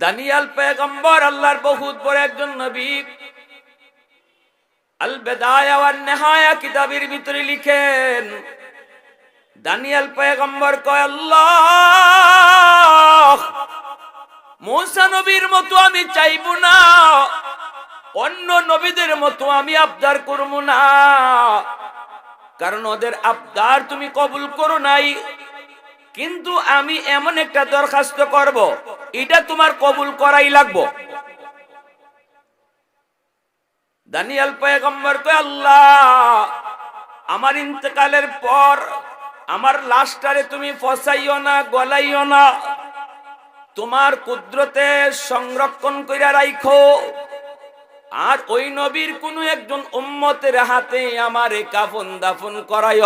দানিয়াল পেগম্বর আল্লাহর বহুত বড় একজন নবী। আল বেদায়া ওয়ান নেহায়া কিতাবের ভিতরে লিখেন, দানিয়াল পেগম্বর কয়, আল্লাহ, মূসা নবীর মতো আমি চাইব না, অন্য নবীদের মতো আমি আবদার করব না। কারণ ওদের আবদার তুমি কবুল করো নাই, কিন্তু আমি এমন একটা দরখাস্ত করব এটা তোমার কবুল করাই লাগবো। দানিয়াল পয়গম্বর কয়, আল্লাহ, আমার ইন্তকালের পর আমার লাশটারে তুমি ফসাইও না, গলাইও না। তোমার কুদরতে সংরক্ষণ কইরা রাইখো। আর ওই নবীর কোন একজন উম্মতের হাতে আমারে কাফন দাফন করায়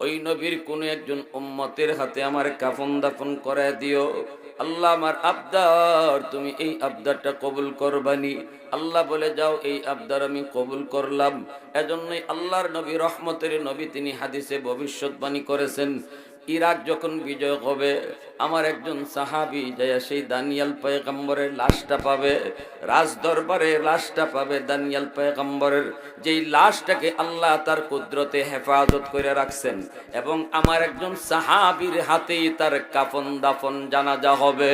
ওই নবীর কোন একজন উম্মতের হাতে আমার কাফন দাফন করায় দিও। আল্লাহ আমার আবদার, তুমি এই আবদারটা কবুল করবানি। আল্লাহ বলে, যাও, এই আবদার আমি কবুল করলাম। এজন্যই আল্লাহর নবী, রহমতের নবী তিনি হাদিসে ভবিষ্যৎবাণী করেছেন। ইরাক যখন বিজয় হবে, আমার একজন সাহাবি যাইয়া সেই দানিয়াল পয়গম্বরের লাশটা পাবে রাজ দরবারে লাশটা পাবে দানিয়াল পয়গম্বরের। যেই লাশটাকে আল্লাহ তার কুদরতে হেফাজত করে রাখছেন এবং আমার একজন সাহাবির হাতেই তার কাফন দাফন জানাজা হবে।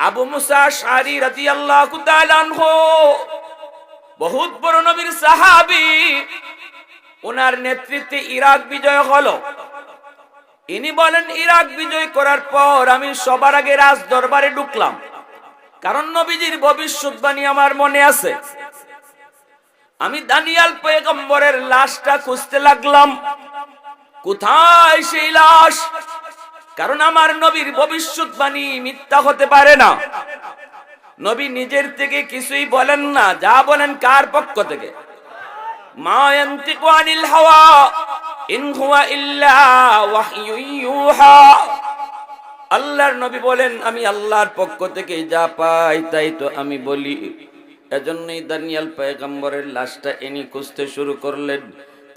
আবু মুসা শারি তাআলা আনহু, বহুত বড় নবীর সাহাবী ওনার নেতৃত্বে ইরাক বিজয় হলো। ইনি বলেন, ইরাক বিজয় করার পর আমি সবার আগে রাজ দরবারে ঢুকলাম। কারণ নবীজির ভবিষ্যৎবাণী আমার মনে আছে। আমি দানিয়াল পয়গম্বরের লাশটা খুঁজতে লাগলাম। কোথায় সেই লাশ? কারণ আমার নবীর ভবিষ্যৎবাণী মিথ্যা হতে পারে না। নবী নিজের থেকে কিছুই বলেন না। যা বলেন কার পক্ষ থেকে? মা আল্লাহর নবী বলেন, আমি আল্লাহর পক্ষ থেকে যা পাই তাই তো আমি বলি। এজন্যই দানিয়াল পয়গম্বরের লাশটা এনি খুঁজতে শুরু করলেন।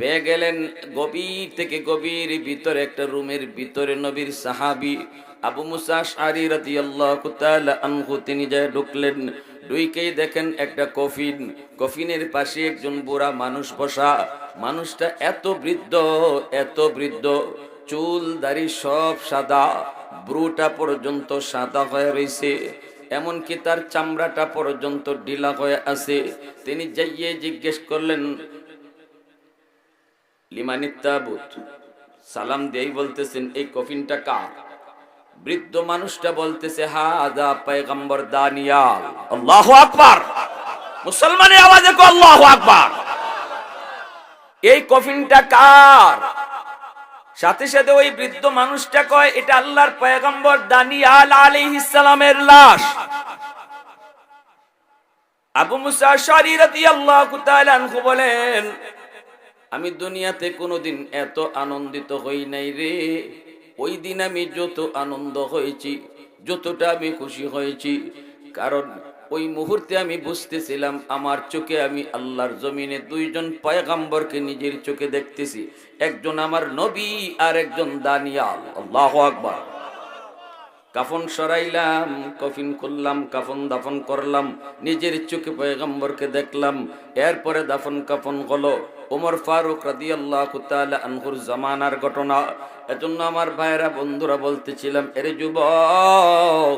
পেয়ে গেলেন গভীর থেকে গভীর ভিতরে একটা রুমের ভিতরে নবীর সাহাবি আবু মুসা শারি রাদিয়াল্লাহু তাআলা আনহু, তিনি যায় ঢুকলেন দুইকেই দেখেন একটা কফিন। কফিনের পাশে একজন বুড়া মানুষ বসা। মানুষটা এত বৃদ্ধ এত বৃদ্ধ, চুল, দাড়ি সব সাদা। ব্রুটা পর্যন্ত সাদা হয়ে রয়েছে এমনকি তার চামড়াটা পর্যন্ত ঢিলা হয়ে আছে। তিনি যাইয়ে জিজ্ঞেস করলেন লিমানিত্তাবুত সালাম দিয়েই বলতেছেন, এই কফিনটা কার? বৃদ্ধ মানুষটা বলতেছে হাজা পয়গম্বর দানিয়াল। আল্লাহু আকবার! মুসলমানের আওয়াজে কো আল্লাহু আকবার! এই কফিনটা কার? সাথে সাথে ওই বৃদ্ধ মানুষটা কয়, এটা আল্লাহর পয়গম্বর দানিয়াল আলাইহিস সালামের লাশ। আবু মুসা শারি রাদিয়াল্লাহু তাআলা বলেন আমি দুনিয়াতে কোনোদিন এত আনন্দিত হই নাই রে। ওই দিন আমি যত আনন্দ হয়েছি, যতটা আমি খুশি হয়েছি। কারণ ওই মুহূর্তে আমি বুঝতেছিলাম, আমার চোখে আমি আল্লাহর জমিনে দুইজন পয়গাম্বরকে নিজের চোখে দেখতেছি। একজন আমার নবী আর একজন দানিয়াল। আল্লাহ আকবার। কাফন সরাইলাম, কফিন করলাম, কাফন দাফন করলাম, নিজের চোখে পয়গম্বরকে দেখলাম, এরপরে দাফন কাফন হলো ওমর ফারুক রাদি আল্লাহ আনহুর জামানার ঘটনা। এজন্য আমার ভাইয়েরা, বন্ধুরা বলতেছিলাম, এরে যুবক,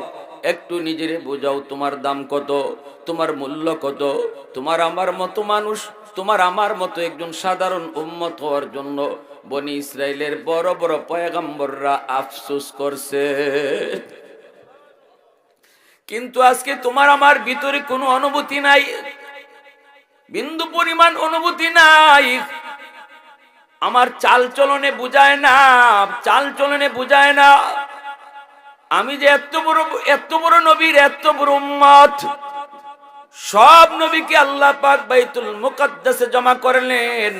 একটু নিজেরে বোঝাও, তোমার দাম কত? তোমার মূল্য কত? তোমার আমার মতো মানুষ, তোমার আমার মতো একজন সাধারণ উম্মত হওয়ার জন্য বনি ইসরায়েলের বড় বড় পয়গম্বররা আফসোস করছে। কিন্তু আজকে তোমার আমার ভিতরে কোনো অনুভূতি নাই। বিন্দু পরিমাণ অনুভূতি নাই। আমার চাল চলনে বুঝায় না, চাল চলনে বুঝায় না। আমি যে এত বড় এত বড় নবীর, এত বড় উম্মত। সব নবীকে আল্লাহ পাক বাইতুল মুকদ্দাসে জমা করলেন।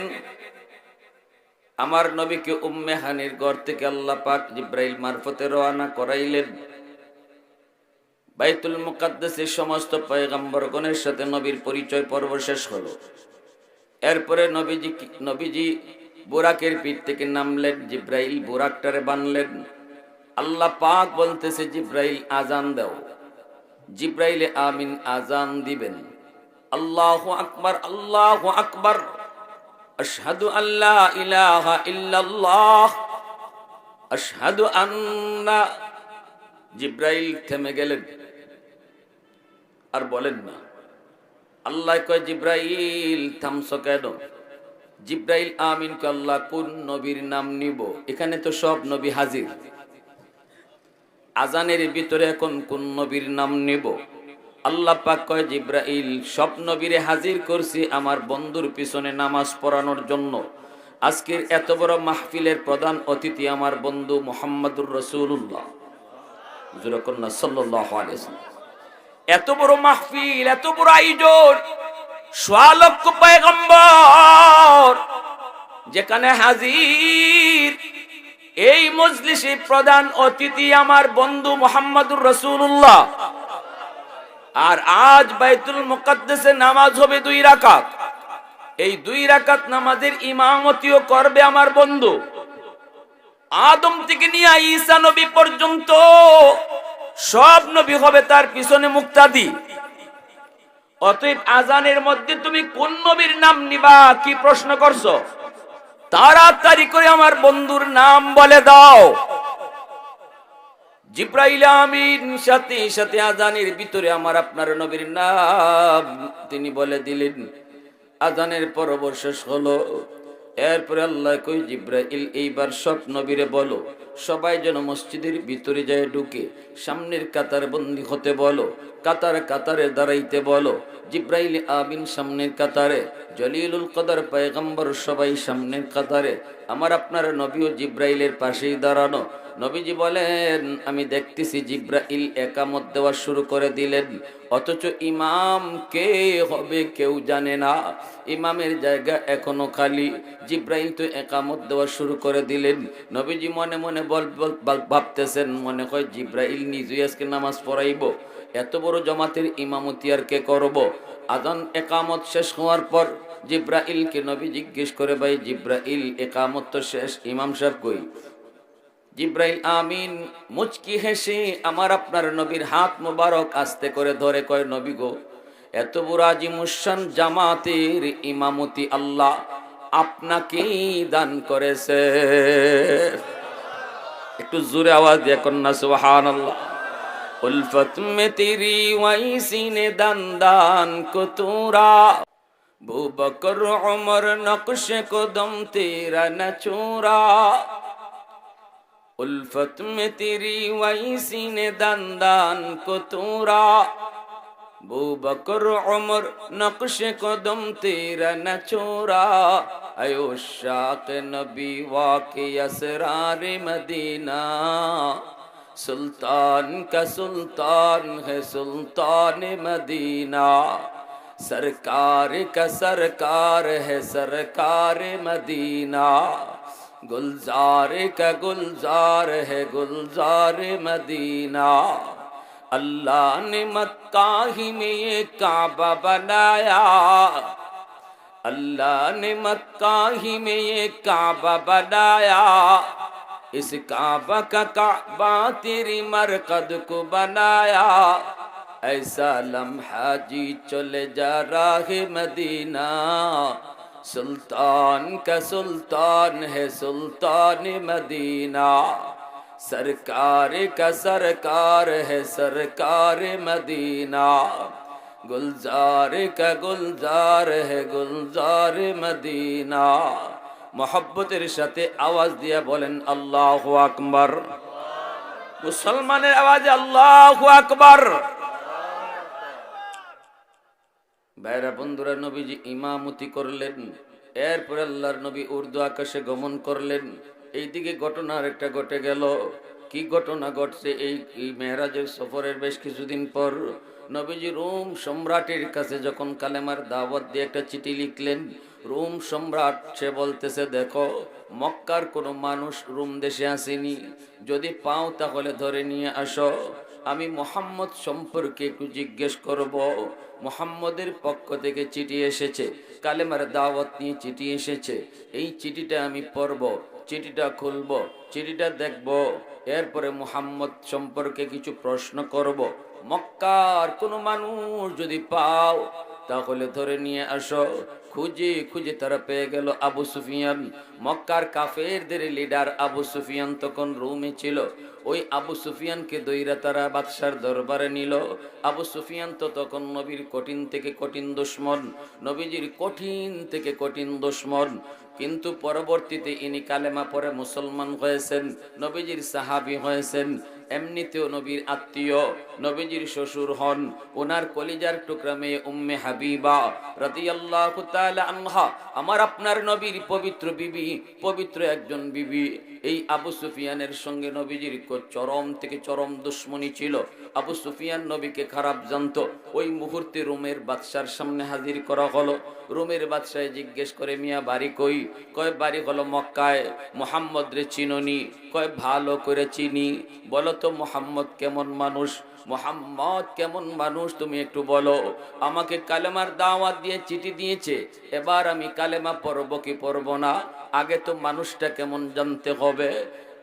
আমার নবীকে উম্মে হানির ঘর থেকে আল্লাহ পাক জিব্রাইল মারফতে রওনা করাইলেন। বাইতুল মুকাদ্দাসের সমস্ত পয়গম্বরগণের সাথে নবীর পরিচয় পর্ব শেষ হলো। এরপরে নবীজি নবীজি বোরাকের পিঠ থেকে নামলেন, জিব্রাইল বোরাকটারে বানলেন। আল্লাহ পাক বলতেছে, জিব্রাইল, আজান দাও। জিব্রাইলে আমিন আজান দিবেন। আল্লাহ আকবার আল্লাহ আকবার। আশহাদু আল্লাহ ইলাহা ইল্লাল্লাহ। আশহাদু আন্না। জিব্রাইল থেমে গেলেন। আর বলেন না, আল্লাহ কয়, জিব্রাইল থামস কেন? জিব্রাইল, আমিন কে আল্লাহ, কোন নবীর নাম নিব? এখানে তো সব নবী হাজির। আজানের ভিতরে এখন কোন নবীর নাম নেব? আল্লাহ পাক কয়, জিব্রাইল, সব হাজির করছি আমার বন্ধুর পিছনে নামাজ পড়ানোর জন্য। আজকের এত বড় মাহফিলের প্রধান অতিথি আমার বন্ধু মোহাম্মদুর রসুল্লাহ জুরকন্যা সাল্লাহ এত বড় মাহফিল, এত বড় আয়োজন, সোয়া লক্ষ পয়গম্বর যেখানে হাজির। এই মজলিসে প্রধান অতিথি আমার বন্ধু মোহাম্মদুর রসুল্লাহ আর আজ বাইতুল মুকাদ্দেসে নামাজ হবে দুই রাকাত। এই দুই রাকাত নামাজের ইমামতিও করবে আমার বন্ধু। আদম থেকে নিয়ে ঈসা নবী পর্যন্ত সব নবী হবে তার পিছনে মুক্তাদি। অতএব আজানের মধ্যে তুমি কোন নবীর নাম নিবা, কি প্রশ্ন করছ? তাড়াতাড়ি করে আমার বন্ধুর নাম বলে দাও। জিব্রাইল আমিন, সাথে সাথে আজানের ভিতরে আমার আপনার নবীর নাম। তিনি বলে দিলেন, আজানের পরবর শেষ হলো, এরপরে আল্লাহ কই, জিব্রাইল, এইবার সব নবীরে বলো, সবাই যেন মসজিদের ভিতরে যায় ঢুকে, সামনের কাতার বন্দি হতে বলো, কাতার কাতারে দাঁড়াইতে বলো, জিব্রাইল আমিন সামনের কাতারে, জলিলুল কদর পায়গম্বর সবাই সামনের কাতারে, আমার আপনার নবী ও জিব্রাইলের পাশেই দাঁড়ানো নবীজি বলেন, আমি দেখতেছি জিব্রাইল একামত দেওয়া শুরু করে দিলেন। অথচ ইমাম কে হবে কেউ জানে না। ইমামের জায়গা এখনও খালি। জিব্রাইল তো একামত দেওয়া শুরু করে দিলেন। নবীজি মনে মনে বল ভাবতেছেন, মনে হয় জিব্রাইল নিজেই আজকে নামাজ পড়াইব। এত বড় জমাতের ইমামতি আর কে করব? আজান একামত শেষ হওয়ার পর জিব্রাইলকে নবী জিজ্ঞেস করে, ভাই, জিব্রাইল, একামত তো শেষ। ইমাম সাহেব কই? জিব্রাইল, আমিন, মুচকি হেসে আমার আপনার নবীর হাত মোবারক আস্তে করে ধরে কয়, নবী গো, এত বুরাজি মুসান জামাতের ইমামতি আল্লাহ আপনাকেই দান করেছে। একটু জোরে আওয়াজ দিয়ে কন্যা সুহান আল্লাহ উলফত মে তিরি ওয়াইসিনে দান দান কতুরা। ভুবকর অমর নকশে কদম, তেরা না الفت میں تیری ویسی نے دندان کو تورا۔ بو بکر عمر نقش کو دم تیرا نہ چورا۔ ایو شاق نبی واقعی اسرار مدینہ۔ سلطان کا سلطان ہے سلطان مدینہ۔ سرکار کا سرکار ہے سرکار مدینہ۔ گلزار کا گلزار ہے گلزار مدینہ۔ اللہ نے مکہ ہی میں یہ کعبہ بنایا۔ اللہ نے مکہ ہی میں یہ کعبہ بنایا۔ اس کعبہ کا کعبہ تیری مرقد کو بنایا۔ ایسا لمحہ جی چلے جا راہ مدینہ۔ سلطان کا سلطان ہے سلطان مدینہ سرکار کا سرکار ہے سرکار مدینہ گلزار کا گلزار ہے گلزار مدینہ মোহব্বতের সাথে আওয়াজ দিয়ে বলেন আল্লাহ আকবর মুসলমানের আওয়াজে আল্লাহ আকবর ভাইরা বন্ধুরা, নবীজি ইমামতি করলেন। এরপরে আল্লাহর নবী উর্দু আকাশে গমন করলেন। এইদিকে ঘটনার একটা ঘটে গেল। কি ঘটনা ঘটছে? এই মেহরাজের সফরের বেশ কিছুদিন পর নবীজি রোম সম্রাটের কাছে যখন কালেমার দাওয়াত দিয়ে একটা চিঠি লিখলেন, রোম সম্রাট সে বলতেছে, দেখো, মক্কার কোনো মানুষ রোম দেশে আসেনি। যদি পাও তাহলে ধরে নিয়ে আসো। আমি মোহাম্মদ সম্পর্কে একটু জিজ্ঞেস করব। মোহাম্মদের পক্ষ থেকে চিঠি এসেছে, কালেমার দাওয়াত নিয়ে চিঠি এসেছে। এই চিঠিটা আমি পড়ব, চিঠিটা খুলব, চিঠিটা দেখব, এরপরে মোহাম্মদ সম্পর্কে কিছু প্রশ্ন করব। মক্কার কোনো মানুষ যদি পাও তাহলে ধরে নিয়ে আসো। খুঁজে খুঁজে তারা পেয়ে গেল আবু সুফিয়ান। মক্কার কাফেরদের লিডার আবু সুফিয়ান তখন রুমে ছিল। ওই আবু সুফিয়ানকে দইরা তারা বাদশার দরবারে নিল। আবু সুফিয়ান তো তখন নবীর কঠিন থেকে কঠিন দুশ্মন, নবীজির কঠিন থেকে কঠিন দুশ্মন। কিন্তু পরবর্তীতে ইনি কালেমা পরে মুসলমান হয়েছেন, নবীজির সাহাবি হয়েছেন। এমনিতেও নবীর আত্মীয়, নবীজির শ্বশুর হন। ওনার কলিজার টুকরা মেয়ে উম্মে হাবিবা রাদিয়াল্লাহু তাআলা আনহা। আমার আপনার নবীর পবিত্র বিবি, পবিত্র একজন বিবি। এই আবু সুফিয়ানের সঙ্গে নবীজির চরম থেকে চরম দুশ্মনী ছিল। আবু সুফিয়ান নবীকে খারাপ জানতো। ওই মুহূর্তে রোমের বাদশার সামনে হাজির করা হলো। রোমের বাদশায় জিজ্ঞেস করে, মিয়া, বাড়ি কই? কয়, বাড়ি হলো মক্কায়। মোহাম্মদ রে চিননি। কয়, ভালো করে চিনি। বলো তো মোহাম্মদ কেমন মানুষ, মোহাম্মদ কেমন মানুষ তুমি একটু বলো। আমাকে কালেমার দাওয়াত দিয়ে চিঠি দিয়েছে, এবার আমি কালেমা পড়ব কি পড়ব না? আগে তো মানুষটা কেমন জানতে হবে?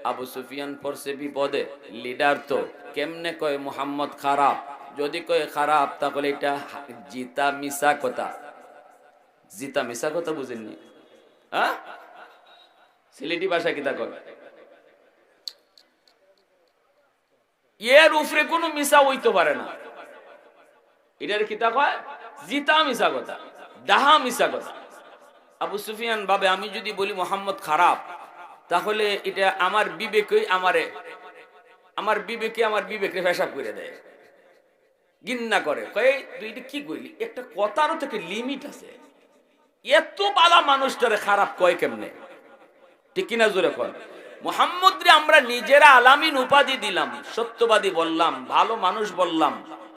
আবু সুফিয়ান পড়ছে বিপদে, লিডার তো, কেমনে কয় মোহাম্মদ খারাপ? যদি কয় খারাপ, তাহলে এটা জিতা মিশা কথা। জিতা মিশা কথা বুঝেননি? হ্যাঁ? সিলেটি ভাষা কিতা কয়? এর উপরে কোনো মিশা হইতে পারে না। এটার কিতা কয়? জিতা মিশা কথা, ডাহা মিশা কথা। আবু সুফিয়ান ভাবে, আমি যদি বলি মোহাম্মদ খারাপ, তাহলে এটা আমার বিবেকে আমারে, আমার বিবেকে আমার বিবেকে পেশাব করে দেয়। গিন্না করে। এটা কি কইলি? একটা কথারও থেকে লিমিট আছে। এত বালা মানুষটারে খারাপ কয় কেমনে? ঠিক কিনা জোরে কয়? মোহাম্মদ রে আমরা নিজেরা আলামিন উপাধি দিলাম, সত্যবাদী বললাম, ভালো মানুষ বললাম,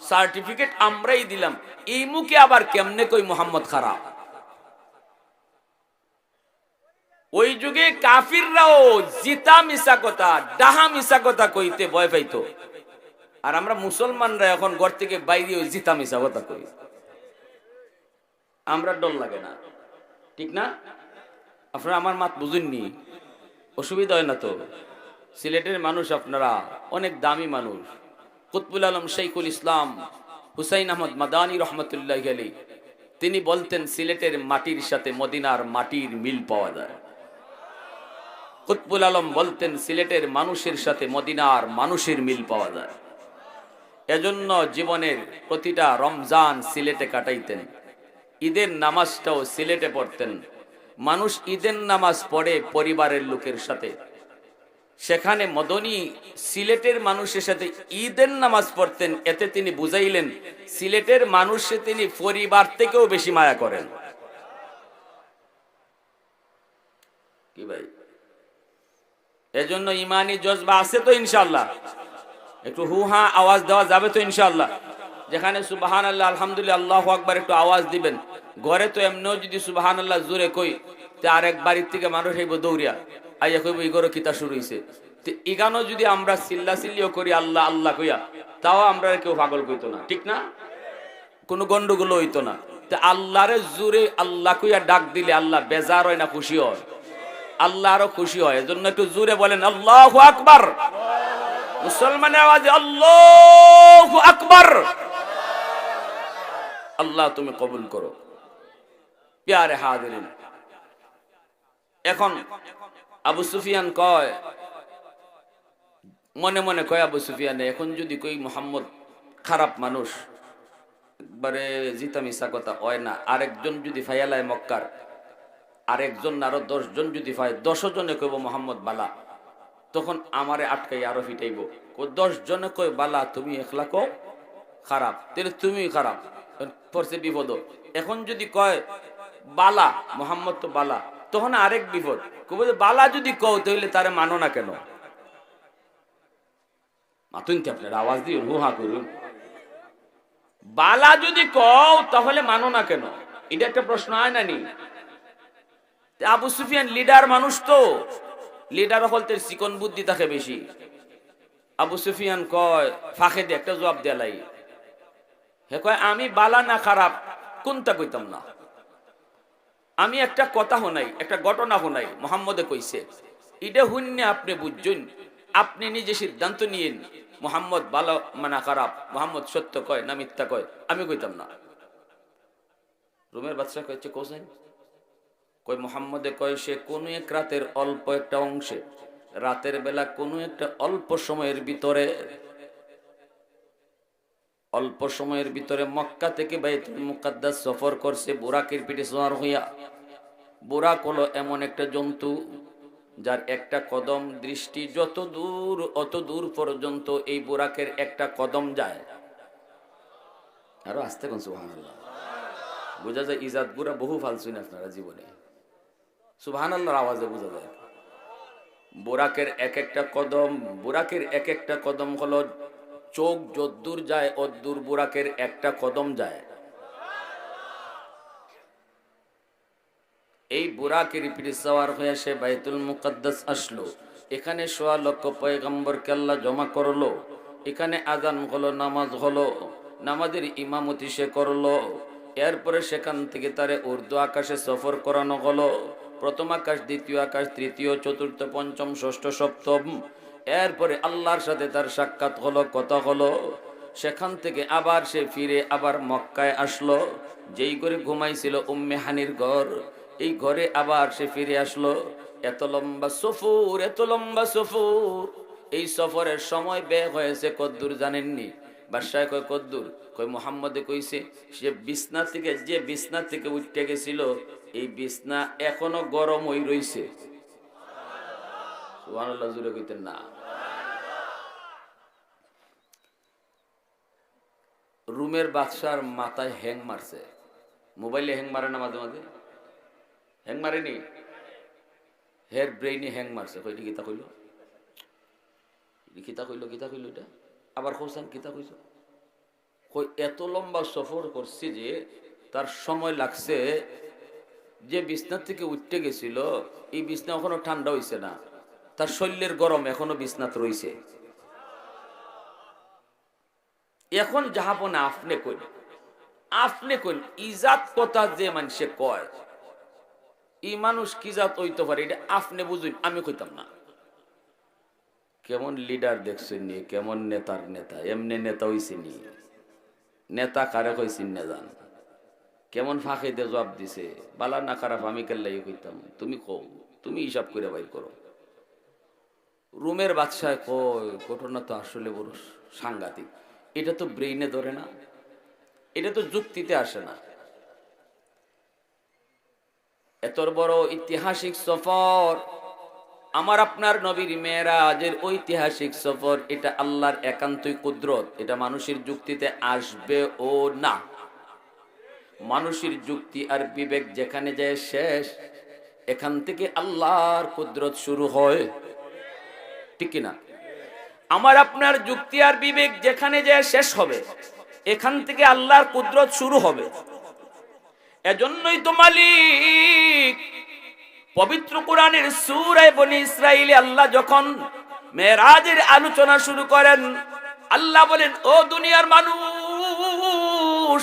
সার্টিফিকেট আমরাই দিলাম, এই মুখে আবার কেমনে কই মোহাম্মদ খারাপ? ওই যুগে কাফিররাও জিতা মিশা কথা, ডাহা মিশা কথা কইতে ভয় পাইতো। আর আমরা মুসলমানরা এখন ঘর থেকে বাইরে ওই জিতা মিশা কথা কই। আমরা ডর লাগে না। ঠিক না? আপনারা আমার মাত বুঝুননি? অসুবিধা হয় না তো? সিলেটের মানুষ আপনারা, অনেক দামি মানুষ। কুতবুল আলম শেখুল ইসলাম, হুসাইন আহমদ মাদানী রহমতুল্লাহ আলী তিনি বলতেন সিলেটের মাটির সাথে মদিনার মাটির মিল পাওয়া যায়। কুতবুল আলম বলতেন সিলেটের মানুষের সাথে মদিনার মানুষের মিল পাওয়া যায়। এজন্য জীবনের প্রতিটা রমজান সিলেটে কাটাইতেন। ঈদের নামাজটাও সিলেটে পড়তেন। মানুষ ঈদের নামাজ পড়ে পরিবারের লোকের সাথে। সেখানে মদনী সিলেটের মানুষের সাথে ঈদের নামাজ পড়তেন, এতে তিনি বুঝাইলেন, সিলেটের মানুষে তিনি পরিবার থেকেও বেশি মায়া করেন। কি ভাই? এজন্য ইমানি জজবা আছে তো ইনশাল্লাহ একটু হু হা আওয়াজ দেওয়া যাবে তো ইনশাল্লাহ যেখানে সুবাহান আল্লাহ আলহামদুলিল্লাহ, আল্লাহ আকবার একটু আওয়াজ দিবেন। ঘরে তো এমনিও যদি সুবাহান আল্লাহ জোরে কই, তে আরেক বাড়ির থেকে মানুষ হইব দৌড়িয়া। আইয়া কইব ইগরো কিতা শুরু হইছে? তো ইগানো যদি আমরা সিল্লা সিল্লিও করি, আল্লাহ আল্লাহ কইয়া, তাও আমরা কেউ পাগল কইতো না। ঠিক না? কোনো গন্ডগোল হইতো না। তো আল্লাহরে জোরে আল্লাহ কইয়া ডাক দিলে আল্লাহ বেজার হয় না, খুশি হয়? আল্লাহ আরও খুশি হয়। এজন্য একটু বলেন, আল্লাহ আকবার! মুসলমানের আওয়াজে, আল্লাহ আকবার! আল্লাহ তুমি কবুল করো। প্যারে হাজিরিন। এখন আবু সুফিয়ান কয়, মনে মনে কয় আবু সুফিয়ানে, এখন যদি কই মোহাম্মদ খারাপ মানুষ, একবারে জিতা মিশা কথা হয় না, আরেকজন যদি ফাইয়ালায় মক্কার, আরেকজন আরও দশজন যদি ফাই দশ জনে কইব মোহাম্মদ বালা। তখন আমারে আটকাই আরও ফিটাইব। দশ জনে কই বালা, তুমি একলা কো খারাপ। তাহলে তুমি খারাপ। পড়ছে বিপদ। এখন যদি কয়, বালা, মোহাম্মদ তো বালা, তখন আরেক বিপদ। বালা যদি কও তাহলে তারে মানো না কেন? আপনার আওয়াজ দিয়ে করুন। বালা যদি কও, তাহলে মানো না কেন? এটা একটা প্রশ্ন হয় না নি? আবু সুফিয়ান লিডার মানুষ তো। লিডার হলতে চিকন বুদ্ধি থাকে বেশি। আবু সুফিয়ান কয়, ফাঁকে দিয়ে একটা জবাব দেলাই হে কয়, আমি বালা না খারাপ? কোনটা কইতাম না? আমি একটা কথা শোনাই, একটা ঘটনা শোনাই, মোহাম্মদে কইছে এটা শূন্য আপনি বুঝছেন আপনি নিজে সিদ্ধান্ত নিয়েন, মোহাম্মদ ভালো মানা খারাপ, মোহাম্মদ সত্য কয় না মিথ্যা কয়? আমি কইতাম না। রুমের বাচ্চা কয়েছে কোসেন কই মোহাম্মদে কয়, সে কোনো এক রাতের অল্প একটা অংশে, রাতের বেলা কোনো একটা অল্প সময়ের ভিতরে অল্প সময়ের ভিতরে মক্কা থেকে বাইতুল মুকাদ্দাস সফর করছে বুরাকের পিঠে সোয়ার হইয়া। বুরাক হলো এমন একটা জন্তু যার একটা কদম দৃষ্টি যত দূর, অত দূর পর্যন্ত এই বুরাকের একটা কদম যায়। আরও আসতে কোন সুবহানাল্লাহ। বোঝা যায় ইজাদ বুড়া বহু ফালছুন আপনারা জীবনে। সুবহানাল্লাহর আওয়াজে বোঝা যায়। বুরাকের এক একটা কদম, বুরাকের এক একটা কদম হলো চোখ যদ্দূর যায়, অদ্দূর বুরাকের একটা কদম যায়। এই বুরাকের পিঠে সওয়ার হয়ে সে বাইতুল মুকদ্দাস আসলো। এখানে সোয়া লক্ষ পয়গম্বরকে আল্লাহ জমা করল। এখানে আজান হলো, নামাজ হলো, নামাজের ইমামতি সে করল। এরপরে সেখান থেকে তারে উর্দু আকাশে সফর করানো হলো। প্রথম আকাশ, দ্বিতীয় আকাশ, তৃতীয়, চতুর্থ, পঞ্চম, ষষ্ঠ, সপ্তম এরপরে আল্লাহর সাথে তার সাক্ষাৎ হলো, কথা হলো, সেখান থেকে আবার সে ফিরে আবার মক্কায় আসলো। যেই করে ঘুমাইছিল উম্মে হানির ঘর, এই ঘরে আবার সে ফিরে আসলো। এত লম্বা সফুর, এত লম্বা সফুর। এই সফরের সময় ব্যয় হয়েছে কদ্দুর, জানেননি? বাদশাহ কয়, কদ্দুর? কয়, মোহাম্মদে কইছে, সে বিছনা থেকে, যে বিছনা থেকে উঠতে গেছিল, এই বিছনা এখনও গরম হই রইছে। সুবহানাল্লাহ জুড়ে কইতেন না। রুমের বাদশার মাথায় হ্যাং মারছে। মোবাইলে হ্যাং মারে না মাঝে মাঝে? হ্যাং মারেনি? হের ব্রেইনে হ্যাং মারছে। কইটি গীতা কইল? গীতা কইল গীতা কইল এটা? আবার কৌসান গীতা কইছ? কই, এত লম্বা সফর করছি যে তার সময় লাগছে। যে বিছনা থেকে উঠতে গেছিল, এই বিছনা এখনও ঠান্ডা হইছে না। তার শরীরের গরম এখনও বিছনাত রইছে। এখন যাহাবো না আপনি কইন আপনি কইন ইজাত কথা যে মানুষে কয় এই মানুষ কি জাত হইতে পারে, এটা আপনি বুঝুন, আমি কইতাম না। কেমন লিডার দেখছেন নি, কেমন নেতার নেতা, এমনি নেতা হইছে নি, নেতা কারে কইছেন না জান? কেমন ফাঁকে দিয়ে জবাব দিছে, বালা না খারাপ, আমি কেল্লাই কইতাম, তুমি কও, তুমি হিসাব করে বাইর করো। রুমের বাদশায় কয় ঘটনা তো আসলে বড় সাংঘাতিক। এটা তো ব্রেইনে ধরে না। এটা তো যুক্তিতে আসে না। এত বড় ঐতিহাসিক সফর। আমার আপনার নবীর মেয়েরাজের ঐতিহাসিক সফর, এটা আল্লাহর একান্তই কুদরত। এটা মানুষের যুক্তিতে আসবে ও না। মানুষের যুক্তি আর বিবেক যেখানে যায় শেষ, এখান থেকে আল্লাহর কুদরত শুরু হয়। ঠিক কিনা? আমার, আপনার যুক্তি আর বিবেক যেখানে যায় শেষ হবে, এখান থেকে আল্লাহর কুদরত শুরু হবে। এজন্যই তো মালিক, পবিত্র কোরআনের সুরায় বনি ইসরাইলে আল্লাহ যখন মেরাজের আলোচনা শুরু করেন, আল্লাহ বলেন, ও দুনিয়ার মানুষ,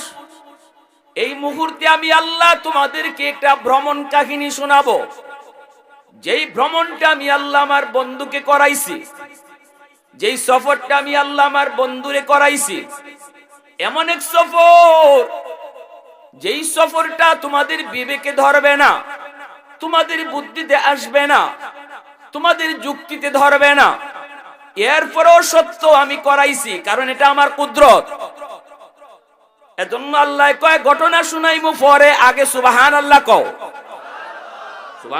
এই মুহূর্তে আমি আল্লাহ তোমাদেরকে একটা ভ্রমণ কাহিনী শোনাবো। যেই ভ্রমণটা আমি আল্লাহ আমার বন্ধুকে করাইছি, যেই সফরটা আমি আল্লাহ আমার বন্ধুরে করাইছি, এমন এক সফর, যেই সফরটা তোমাদের বিবেকে ধরবে না, তোমাদের বুদ্ধিতে আসবে না, তোমাদের যুক্তিতে ধরবে না, এরপরেও সত্য আমি করাইছি, কারণ এটা আমার কুদরত। এজন্য আল্লাহ কয়, ঘটনা শুনাইমু পরে আগে সুবাহান আল্লাহ কও।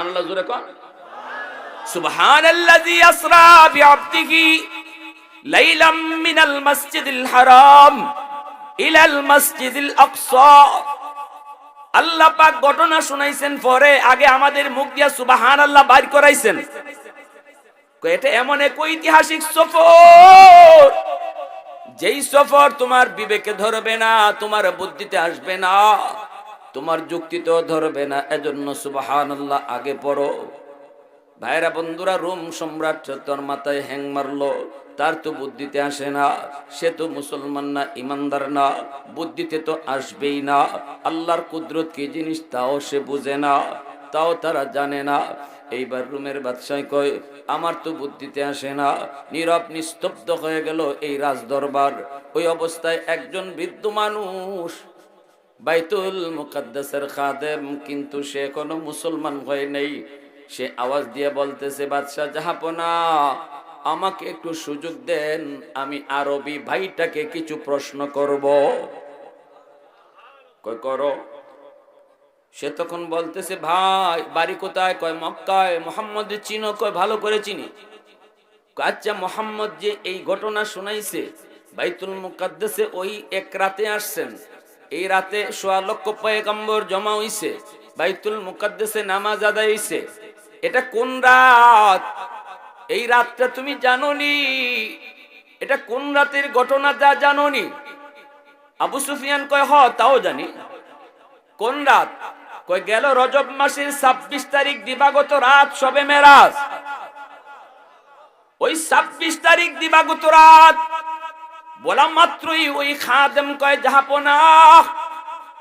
আল্লাহ জোরে কন। সুবহান আল্লাযী আসরা বিআবদিহি লাইলাম মিনাল মাসজিদিল হারাম ইলাল মাসজিদিল আকসা। আল্লাহ পাক ঘটনা শুনাইছেন পরে আগে আমাদের মুখ দিয়া সুবাহান আল্লাহ বাইর করাইছেন। এটা এমন এক ঐতিহাসিক সফর। যেই সফর তোমার বিবেকে ধরবে না, তোমার বুদ্ধিতে আসবে না, তোমার যুক্তিতেও ধরবে না, এজন্য সুবাহান আল্লাহ আগে পড়ো। ভাইরা বন্ধুরা, রোম সম্রাট তোর মাথায় হ্যাং মারলো। তার তো বুদ্ধিতে আসে না, সে তো মুসলমান না, ইমানদার না, বুদ্ধিতে তো আসবেই না। আল্লাহর কুদরত কি জিনিস তাও সে বুঝে না, তাও তারা জানে না। এইবার রুমের বাদশাহ কয়, আমার তো বুদ্ধিতে আসে না, নীরব নিস্তব্ধ হয়ে গেল এই রাজ দরবার ওই অবস্থায় একজন বৃদ্ধ মানুষ, বাইতুল মুকাদ্দাসের খাদেম, কিন্তু সে কোনো মুসলমান হয়ে নেই। সে আওয়াজ দিয়ে বলতেছে, বাদশাহ জাহাপনা, আমাকে একটু সুযোগ দেন, আমি আরবি ভাইটাকে কিছু প্রশ্ন করব। কয়, করো। সে তখন বলতেছে, ভাই, বাড়ি কোথায়? কয়, মক্কায়। মোহাম্মদ চিনো? কয়, ভালো করে চিনি। আচ্ছা মোহাম্মদ যে এই ঘটনা শোনাইছে, বাইতুল মুকাদ্দাসে ওই এক রাতে আসছেন। এই রাতে সোয়া লক্ষ পয়গম্বর জমা হইছে, বাইতুল মুকাদ্দাসে নামাজ আদায় হইছে। এটা কোন রাত? এই রাতটা তুমি জানোনি? এটা কোন রাতের ঘটনা যা জানোনি? আবু সুফিয়ান কয়, হ, তাও জানি। কোন রাত? কয়, গেল রজব মাসের ছাব্বিশ তারিখ, দিবাগত রাত সবে মেরাজ। ওই ছাব্বিশ তারিখ, দিবাগত রাত। বলা মাত্রই ওই খাদেম কয় যাহাপনা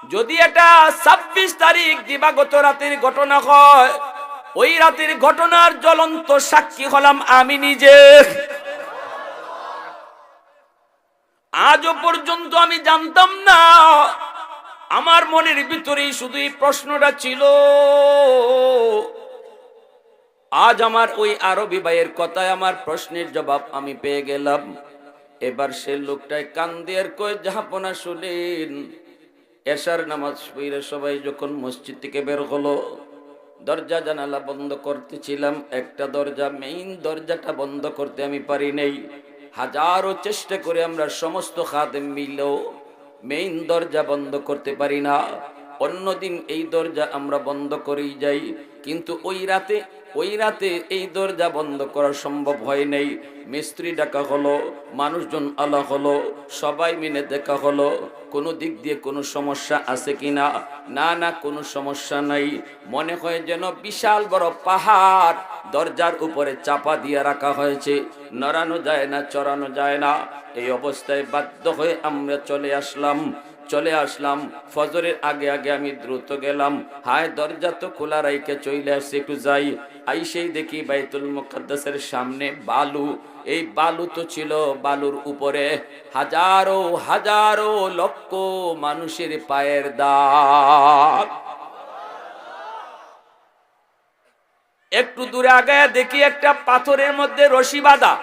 যদি এটা ছাব্বিশ তারিখ, দিবাগত রাতের ঘটনা হয় ওই রাতের ঘটনার জ্বলন্ত সাক্ষী হলাম আমি নিজে। আজও পর্যন্ত আমি জানতাম না, আমার মনের ভিতরেই শুধু এই প্রশ্নটা ছিল। আজ আমার ওই আরবি ভাইয়ের কথায় আমার প্রশ্নের জবাব আমি পেয়ে গেলাম। এবার সে লোকটায় কান দিয়ে কয়ে যাহাপনা শুনেন। এশার নামাজ পড়ে সবাই যখন মসজিদ থেকে বের হলো দরজা জানালা বন্ধ করতেছিলাম। একটা দরজা মেইন দরজাটা বন্ধ করতে আমি পারি নাই। হাজারো চেষ্টা করে আমরা সমস্ত খাদেম মিলেও মেইন দরজা বন্ধ করতে পারি না। অন্যদিন এই দরজা আমরা বন্ধ করেই যাই। কিন্তু ওই রাতে ওই রাতে এই দরজা বন্ধ করা সম্ভব হয় নাই। মিস্ত্রি ডাকা হলো, মানুষজন আলা হলো, সবাই মিলে দেখা হলো, কোনো দিক দিয়ে কোনো সমস্যা আছে কিনা? না না, কোনো সমস্যা নাই। মনে হয় যেন বিশাল বড় পাহাড় দরজার উপরে চাপা দিয়ে রাখা হয়েছে। নড়ানো যায় না, চড়ানো যায় না। এই অবস্থায় বাধ্য হয়ে আমরা চলে আসলাম। চলে আসলাম। ফজরের আগে আগে আমি দ্রুত গেলাম। হায়, দরজা তো খোলা রাইকে চলে আসছে একটু যাই। আইসেই দেখি বাইতুল মুকাদ্দাসের সামনে বালু। এই বালু তো ছিল বালুর উপরে। হাজারো হাজারো লক্ষ মানুষের পায়ের দাগ। একটু দূরে আগে দেখি একটা পাথরের মধ্যে রশি বাঁধা।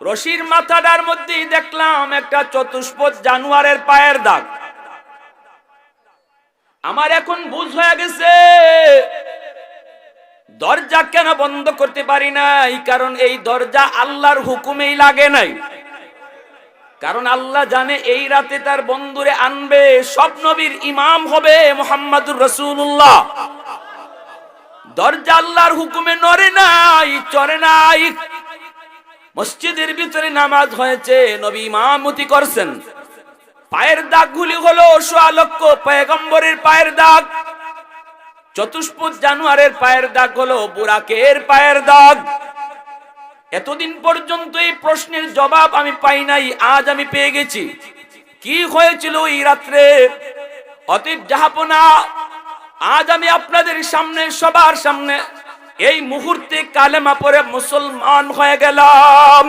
রশির মাথাটার মধ্যেই দেখলাম একটা চতুষ্পদ জানুয়ারের পায়ের দাগ। আমার এখন বুঝ হয়ে গেছে দরজা কেন বন্ধ করতে পারি নাই? কারণ এই দরজা আল্লাহর হুকুমেই লাগে নাই। কারণ আল্লাহ জানে এই রাতে তার বন্ধুরে আনবে, সব নবীর ইমাম হবে মোহাম্মদুর রসুল্লাহ দরজা আল্লাহর হুকুমে নড়ে নাই, চড়ে নাই। মসজিদের ভিতরে নামাজ হয়েছে, নবী ইমামতি করছেন। পায়ের দাগগুলি হলো সোয়া লক্ষ পায়ের দাগ। চতুষ্পদ জানুয়ারের পায়ের দাগ হলো বুরাকের পায়ের দাগ। এতদিন পর্যন্ত এই প্রশ্নের জবাব আমি পাই নাই, আজ আমি পেয়ে গেছি। কি হয়েছিল এই রাত্রে? অতীব জাহাপনা আজ আমি আপনাদের সামনে, সবার সামনে এই মুহূর্তে কালেমা পরে মুসলমান হয়ে গেলাম।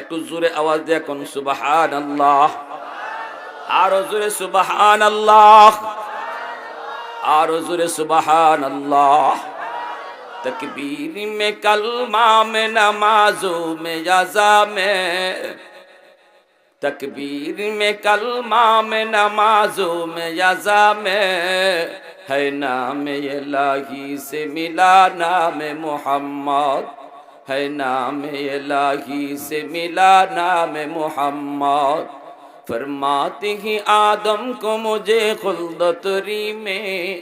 একটু জোরে আওয়াজ দিয়ে কোন সুবাহান আল্লাহ আরও জোরে সুবাহান আল্লাহ اور سبحان اللہ۔ تکبیر میں کلمہ میں، نمازوں میں، یزا میں۔ تکبیر میں کلمہ میں، نمازوں میں، یزا میں۔ ہے نام الہی سے ملا نام محمد۔ ہے نام الہی سے ملا نام محمد۔ فرماتے ہی آدم کو مجھے خلدتری میں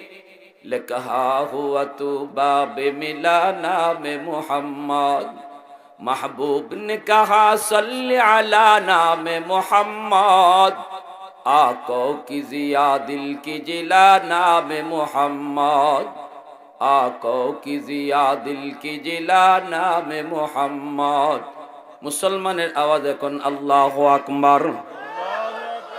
لکہا ہوا تو باب ملا نام محمد۔ محبوب نے کہا صلی علی نام محمد۔ آقا کی زیادل کی جلا نام محمد۔ آقا کی ضیا دل کی جلا نام محمد۔ مسلمان আওয়াজ এখন اللہ আকবার